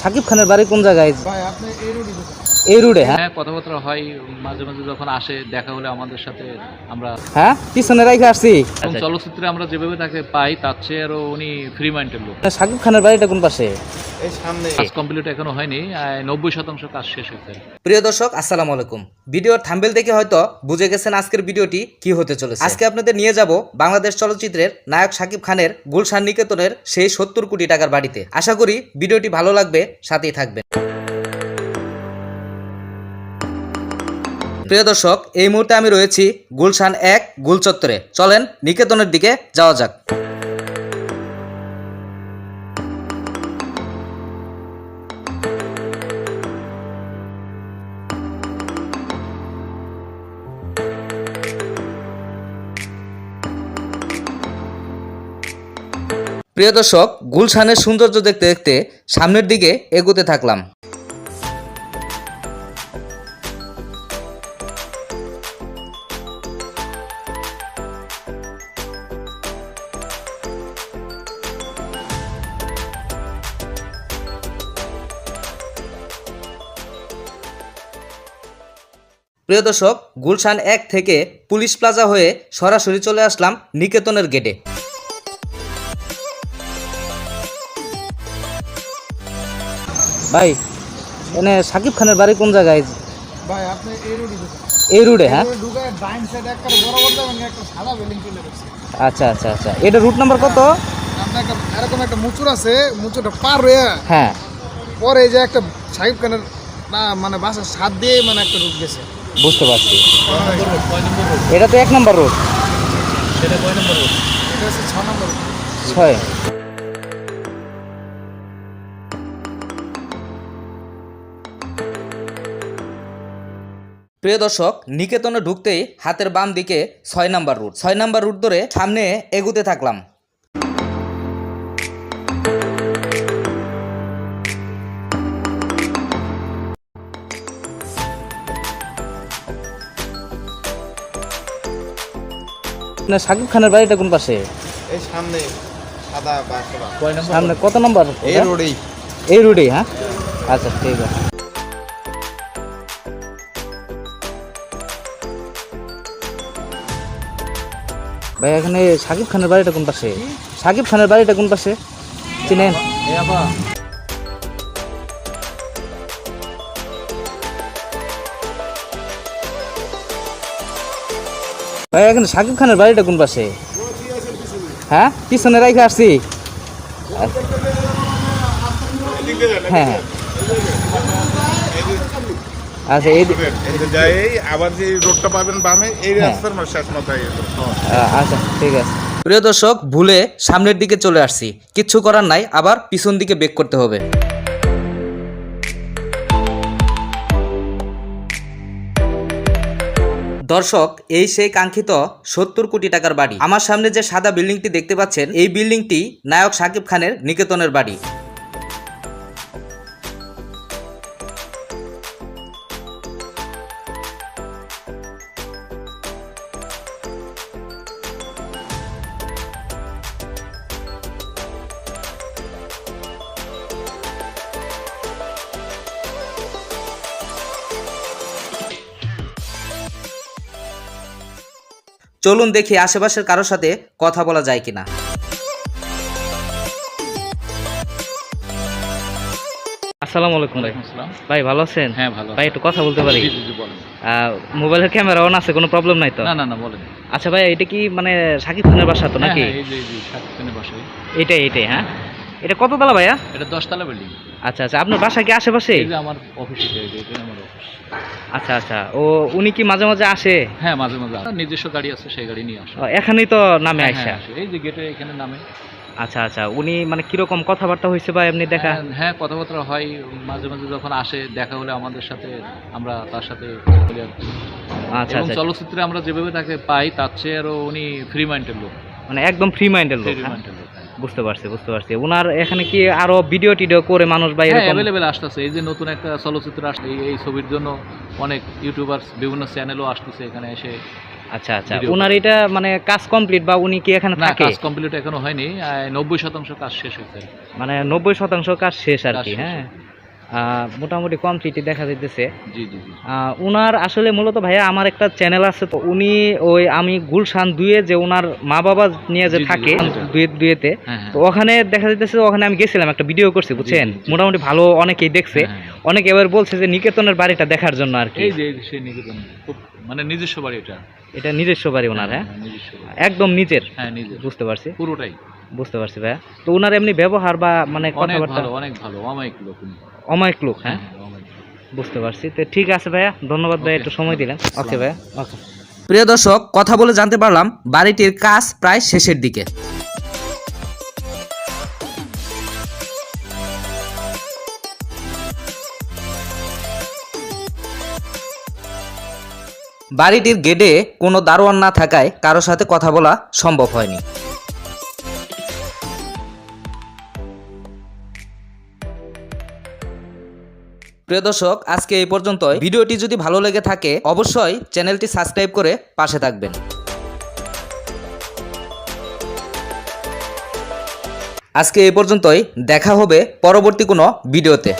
সাকিব খানের বাড়ি কোন জায়গায়? এই হ্যাঁ? হ্যাঁ কথাবার্তা হয় মাঝে মাঝে যখন আসে দেখা হলে আমাদের সাথে আমরা হ্যাঁ? পিছনে রেখে আসছি? চলচ্চিত্রে আমরা যেভাবে তাকে পাই তার চেয়ে আরও উনি ফ্রি মাইন্ডের লোক। সাকিব খানের বাড়িটা কোন পাশে? এই সামনে। কাজ কমপ্লিট এখনও হয়নি নব্বই শতাংশ কাজ শেষ হয়েছে। প্রিয় দর্শক আসসালামু আলাইকুম। ভিডিওর থাম্বেল দেখে হয়তো বুঝে গেছেন আজকের ভিডিওটি কি হতে চলেছে। আজকে আপনাদের নিয়ে যাব বাংলাদেশ চলচ্চিত্রের নায়ক সাকিব খানের গুলশান নিকেতনের সেই সত্তর কোটি টাকার বাড়িতে। আশা করি ভিডিওটি ভালো লাগবে সাথেই থাকবেন। প্রিয় দর্শক, এই মুহূর্তে আমি রয়েছি গুলশান এক, গুলচত্বরে। চলেন নিকেতনের দিকে যাওয়া যাক। প্রিয় দর্শক, গুলশানের সৌন্দর্য দেখতে দেখতে সামনের দিকে এগোতে থাকলাম। প্রিয় দর্শক গুলশান এক থেকে পুলিশ প্লাজা হয়ে সরাসরি চলে আসলাম নিকেতনের গেটে। ভাই এনে সাকিব খানের বাড়ি কোন জায়গায়? ভাই আপনি এই রোডই এই রোডে হ্যাঁ? ডাইন সাইডে একটা বরাবর যাবেন একটা সাদা বিল্ডিং চলে গেছে। আচ্ছা আচ্ছা আচ্ছা। এটা রুট নাম্বার কত? আপনার একটা এরকম একটা মুচুর আছে মুচুরটা পার হয়ে হ্যাঁ। পরে এই যে একটা সাহিব খানের না মানে বাসার সাত দিয়ে মানে একটা রুট গেছে। বুঝতে পারছি। এটা তো এক নম্বর রোড। সেটা কয় নম্বর রোড? এটা হচ্ছে ছ নম্বর ছয়। প্রিয় দর্শক নিকেতনে ঢুকতেই হাতের বাম দিকে ছয় নাম্বার রুট ছয় নাম্বার রুট ধরে সামনে এগুতে থাকলাম। না শাকিব খানের বাড়িটা কোন পাশে? এই সামনে সাদা সামনে কত নম্বর? এই? রোডেই। এই রোডেই হ্যাঁ? আচ্ছা ঠিক আছে। ভাই এখানে সাকিব খানের বাড়িটা কোন পাশে? সাকিব খানের বাড়িটা কোন পাশে? চিনেন? ভাই, এখানে সাকিব খানের বাড়িটা কোন পাশে? হ্যাঁ? পিছনে রাইখে আসছি। হ্যাঁ। হ্যাঁ আচ্ছা এই আবার যে রোডটা পাবেন আচ্ছা ঠিক আছে। প্রিয় দর্শক, ভুলে সামনের দিকে চলে আসছি। কিচ্ছু করার নাই, আবার পিছন দিকে বেক করতে হবে। দর্শক, এই সেই কাঙ্ক্ষিত সত্তর কোটি টাকার বাড়ি। আমার সামনে যে সাদা বিল্ডিংটি দেখতে পাচ্ছেন, এই বিল্ডিংটি নায়ক সাকিব খানের নিকেতনের বাড়ি। চলুন দেখি আশেপাশের কারোর সাথে কথা বলা যায় কিনা। আসসালামু আলাইকুম ভাই আসসালাম। ভাই ভালো আছেন? হ্যাঁ ভালো। ভাই একটু কথা বলতে পারি। জি, জি, জি, বলেন। আহ, মোবাইলের ক্যামেরা অন আছে কোনো প্রবলেম নাই তো? না না না বলেন। আচ্ছা ভাই এটা কি মানে সাকিব খানের বাসা তো হ্যাঁ, নাকি? হ্যাঁ, এটাই এটাই হ্যাঁ? এটা কত তালা ভাইয়া? এটা দশতলা বিল্ডিং আচ্ছা আচ্ছা আপনার বাসা কি আশেপাশে? আমার অফিস আমার অফিস আচ্ছা আচ্ছা ও উনি কি মাঝে মাঝে আসে? হ্যাঁ মাঝে মাঝে নিজস্ব গাড়ি আছে সেই গাড়ি নিয়ে আসে। এখানেই তো নামে হ্যাঁ, হ্যাঁ, আসে। এই যে গেটে এখানে নামে। আচ্ছা আচ্ছা উনি মানে কীরকম কথাবার্তা হয়েছে বা এমনি দেখা? হ্যাঁ, হ্যাঁ কথাবার্তা হয়। মাঝে মাঝে যখন আসে দেখা হলে আমাদের সাথে আমরা তার সাথে। আচ্ছা আচ্ছা। চলচ্চিত্রে আমরা যেভাবে তাকে পাই তার চেয়ে আরও উনি ফ্রি মাইন্ডের লোক। মানে একদম ফ্রি মাইন্ডের লোক ফ্রি? মাইন্ডের লোক। বুঝতে পারছি বুঝতে পারছি। ওনার এখানে কি আরও ভিডিও টিডিও করে মানুষ বা হ্যাঁ এরকম? অ্যাভেলেবেল আসতেছে। এই যে নতুন একটা চলচ্চিত্র আসছে এই- ছবির জন্য অনেক ইউটিউবার্স বিভিন্ন চ্যানেলও আসতেছে এখানে এসে আচ্ছা আচ্ছা। ওনার এটা মানে কাজ কমপ্লিট বা উনি কি এখানে থাকে? কাজ কমপ্লিট এখনও হয়নি। নব্বই শতাংশ কাজ শেষ হয়েছে। মানে নব্বই শতাংশ কাজ শেষ আর কি হ্যাঁ। মোটামুটি কমপ্লিটই দেখা যাইতেছে। জি জি জি। আহ, উনার আসলে মূলত ভাইয়া আমার একটা চ্যানেল আছে তো উনি ওই আমি গুলশান দুয়ে যে ওনার মা বাবা নিয়ে যে থাকে। দুয়ে দুয়েতে হ্যাঁ হ্যাঁ। তো ওখানে দেখা যাইতেছে ওখানে আমি গেছিলাম একটা ভিডিও করছি বুঝছেন। মোটামুটি ভালো অনেকেই দেখছে। হ্যাঁ। অনেকে এবার বলছে যে নিকেতনের বাড়িটা দেখার জন্য আর কি। মানে নিজস্ব বাড়ি এটা। এটা নিজস্ব বাড়ি ওনার হ্যাঁ একদম নিজের। হ্যাঁ বুঝতে পারছি। পুরোটাই। বুঝতে পারছি ভাইয়া। তো ওনার এমনি ব্যবহার বা মানে কথাবার্তা? অনেক ভালো অমায়িক লোক অমায়িক লোক হ্যাঁ? হ্যাঁ। বুঝতে পারছি। তো ঠিক আছে ভাইয়া ধন্যবাদ ভাইয়া একটু সময় দিলেন। ওকে ভাইয়া। ওকে। প্রিয় দর্শক কথা বলে জানতে পারলাম বাড়িটির কাজ প্রায় শেষের দিকে। বাড়িটির গেটে কোনো দারোয়ান না থাকায় কারও সাথে কথা বলা সম্ভব হয়নি। প্রিয় দর্শক, আজকে এই পর্যন্তই। ভিডিওটি যদি ভালো লেগে থাকে, অবশ্যই চ্যানেলটি সাবস্ক্রাইব করে পাশে থাকবেন। আজকে এই পর্যন্তই। দেখা হবে পরবর্তী কোনো ভিডিওতে।